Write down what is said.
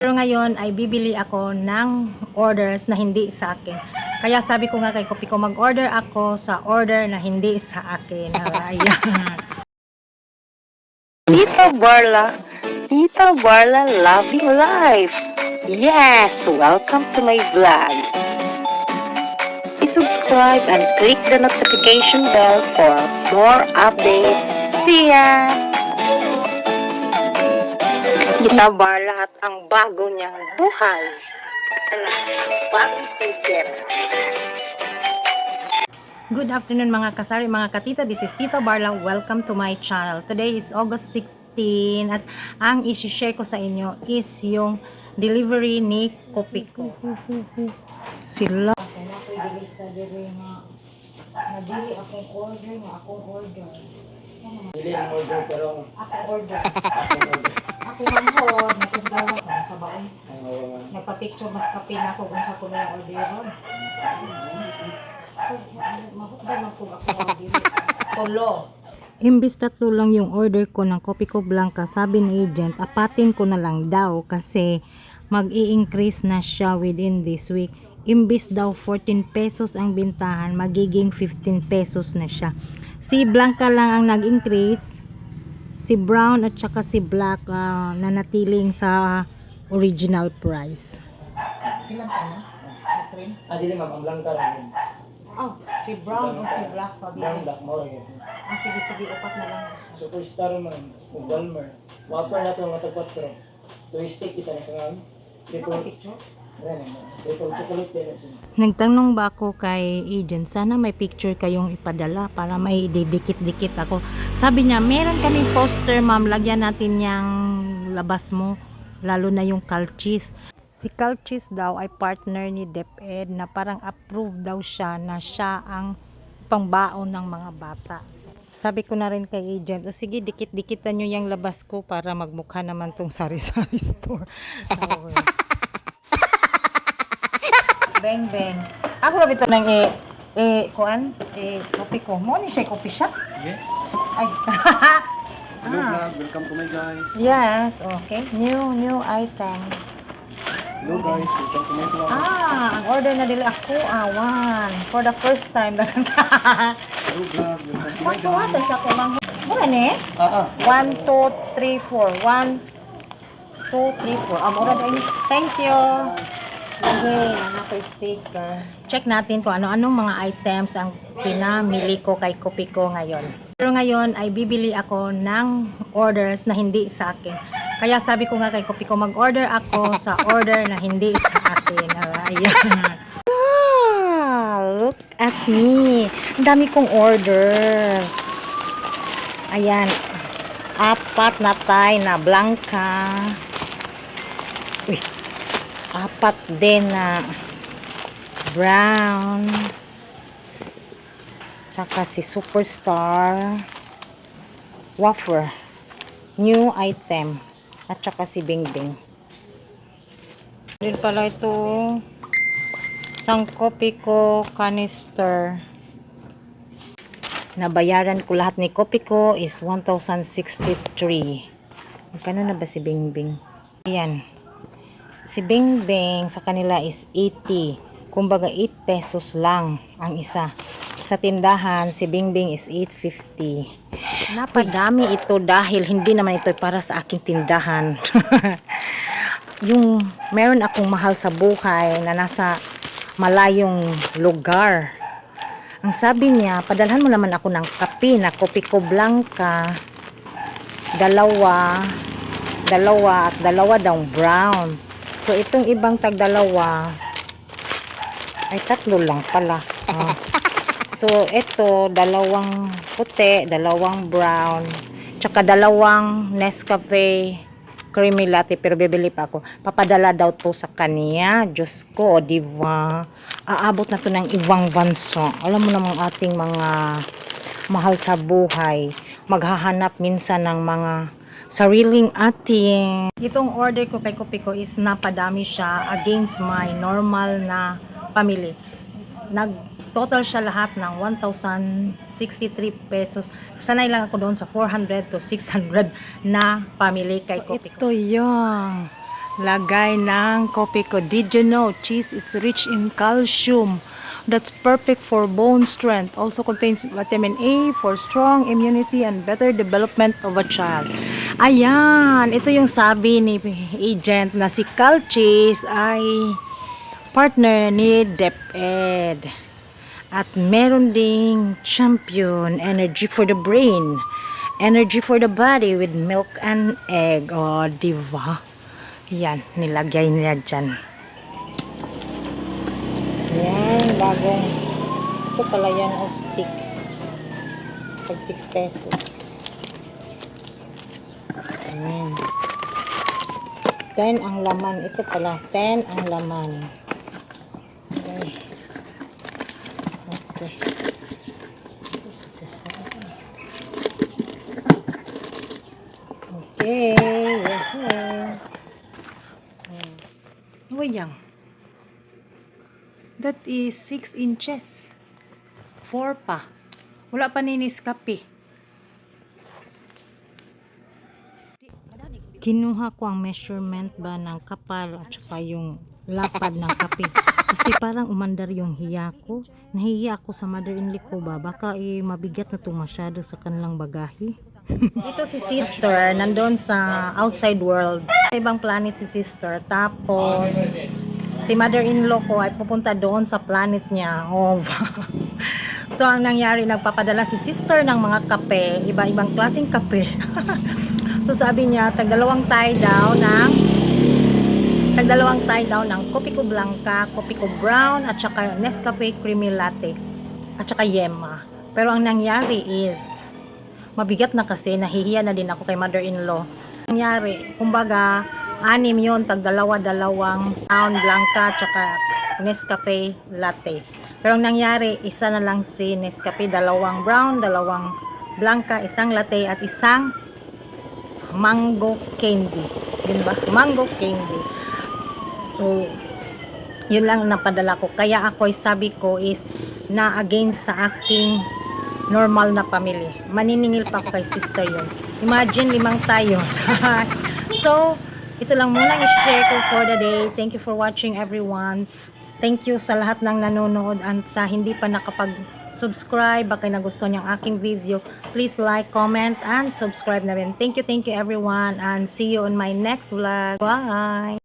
Pero ngayon ay bibili ako ng orders na hindi sa akin. Kaya sabi ko nga kay Kopi ko, mag-order ako sa order na hindi sa akin. Ayan. Tita Barla, Tita Barla Loving Life. Yes, welcome to my vlog. Please subscribe and click the notification bell for more updates. See ya! Tita Barla at ang bago niyang buhay. Bagong ticket. Good afternoon mga kasari, mga katita. This is Tita Barla. Welcome to my channel. Today is August 16 at ang isi-share ko sa inyo is yung delivery ni Kopiko. Sila. Ako na ko ilista dire nga nadili akong order nga akong order. Dili ang order pero Akong order. order. Ako man ho, nakusgawa sa sa baon. Nagpa-picture mas kape na ako kung sa ko na yung orderon. Mahutda man po ako ang dili. Tulo. Imbis tatlo lang yung order ko ng Kopi ko Blanca, sabi ni agent, apatin ko na lang daw kasi mag increase na siya within this week. Imbis daw 14 pesos ang bintahan, magiging 15 pesos na siya. Si Blanca lang ang nag-increase, si Brown at saka si Black ah, nanatiling sa original price. Sila pa na? Ah, dili ma'am, ang langka lang yun. Oh, si Brown o si Black pa Lang dak mo rin. Ah, sige, sige, upat na lang. Superstar man, ug Walmer. Wapper na to mga tagpat pero. Tuistik kita ni sa ngam. Triple, ano. Nagtanong ba ako kay agent, sana may picture kayong ipadala para may didikit-dikit ako. Sabi niya, meron kaming poster ma'am, lagyan natin yung labas mo, lalo na yung Calchis. Si Calchis daw ay partner ni DepEd na parang approved daw siya na siya ang pangbaon ng mga bata. Sabi ko na rin kay agent, o sige, dikit-dikitan nyo yung labas ko para magmukha naman tong sari-sari store. Okay. Beng beng. Ako na bito ng eh, eh, kuan, eh, kopi ko. Mo ni siya kopi shop? Yes. Ay. Hello ah. vlog, welcome to my guys. Yes, okay. New, new item. Hello guys, welcome to my vlog. Ah, ang order na dili ako, ah, one. For the first time. Hello vlog, welcome to my Sakto nga, guys. sa ko mang... Mura ni? Ah, ah. One, two, three, four. One, two, three, four. Ah, mura dahil. Thank you. Ano ko sticker. Check natin kung ano-anong mga items ang pinamili ko kay Kopi ko ngayon. Pero ngayon ay bibili ako ng orders na hindi sa akin. Kaya sabi ko nga kay Kopi ko, mag-order ako sa order na hindi sa akin. Ayan. Ah, look at me. Ang dami kong orders. Ayan. Apat na tay na blanca. Uy. Apat din na brown. Tsaka si superstar. Wafer. New item. At tsaka si Bingbing. Din pala ito. Isang kopi ko canister nabayaran ko lahat ni kopi ko is 1,063. Magkano na ba si Bingbing? Ayan. Si Bingbing sa kanila is 80. Kumbaga 8 pesos lang ang isa. Sa tindahan, si Bingbing is 850. Napadami ito dahil hindi naman ito para sa aking tindahan. yung meron akong mahal sa buhay na nasa malayong lugar. Ang sabi niya, padalhan mo naman ako ng kape na kopi ko blanca. Dalawa, dalawa at dalawa daw brown. So itong ibang tag dalawa ay tatlo lang pala. Ah. So ito dalawang puti, dalawang brown, tsaka dalawang Nescafe creamy latte pero bibili pa ako. Papadala daw to sa kanya. Diyos ko, di ba? Aabot na to ng ibang bansa. Alam mo namang ating mga mahal sa buhay. Maghahanap minsan ng mga sariling ating. Itong order ko kay Kopi ko is napadami siya against my normal na pamili. Nag total siya lahat ng 1,063 pesos. Sanay lang ako doon sa 400 to 600 na pamili kay Kopi ko. Ito yung lagay ng kopi ko. Did you know cheese is rich in calcium? That's perfect for bone strength. Also contains vitamin A for strong immunity and better development of a child. Ayan, ito yung sabi ni agent na si Calchis ay partner ni DepEd. At meron ding champion energy for the brain, energy for the body with milk and egg. O, oh, diba? Yan, nilagay nila dyan. Yan, bagong. Ito pala yan o stick. Pag 6 pesos. Ayan. 10 ang laman. Ito pala, 10 ang laman. Okay. Okay. Okay. Yeah. Oh, yang. That is 6 inches. 4 pa. Wala pa ninis kape. Kinuha ko ang measurement ba ng kapal at saka yung lapad ng kape. Kasi parang umandar yung hiya ko. Nahiya ako sa mother-in-law ko ba. Baka eh, mabigat na to masyado sa kanilang bagahe. Ito si sister, nandun sa outside world. Sa ibang planet si sister. Tapos, si mother-in-law ko ay pupunta doon sa planet niya. Oh, so, ang nangyari, nagpapadala si sister ng mga kape, iba-ibang klaseng kape. so, sabi niya, tagdalawang tayo daw ng tagdalawang tayo daw ng kopi ko blanca, kopi ko brown, at saka Nescafe creamy latte, at saka yema. Pero ang nangyari is, mabigat na kasi, nahihiya na din ako kay mother-in-law. Nangyari, kumbaga, anim yon tag dalawa-dalawang brown blanca, at saka Nescafe latte. Pero ang nangyari, isa na lang si Nescafe, dalawang brown, dalawang blanca, isang latte, at isang mango candy. Yun ba? Mango candy. So, yun lang ang napadala ko. Kaya ako sabi ko is na against sa aking normal na family. Maniningil pa ako kay sister yun. Imagine, limang tayo. so, ito lang muna i-share ko for the day. Thank you for watching everyone. Thank you sa lahat ng nanonood and sa hindi pa nakapag-subscribe, baka nagustuhan yung aking video, please like, comment, and subscribe na rin. Thank you, thank you everyone and see you on my next vlog. Bye!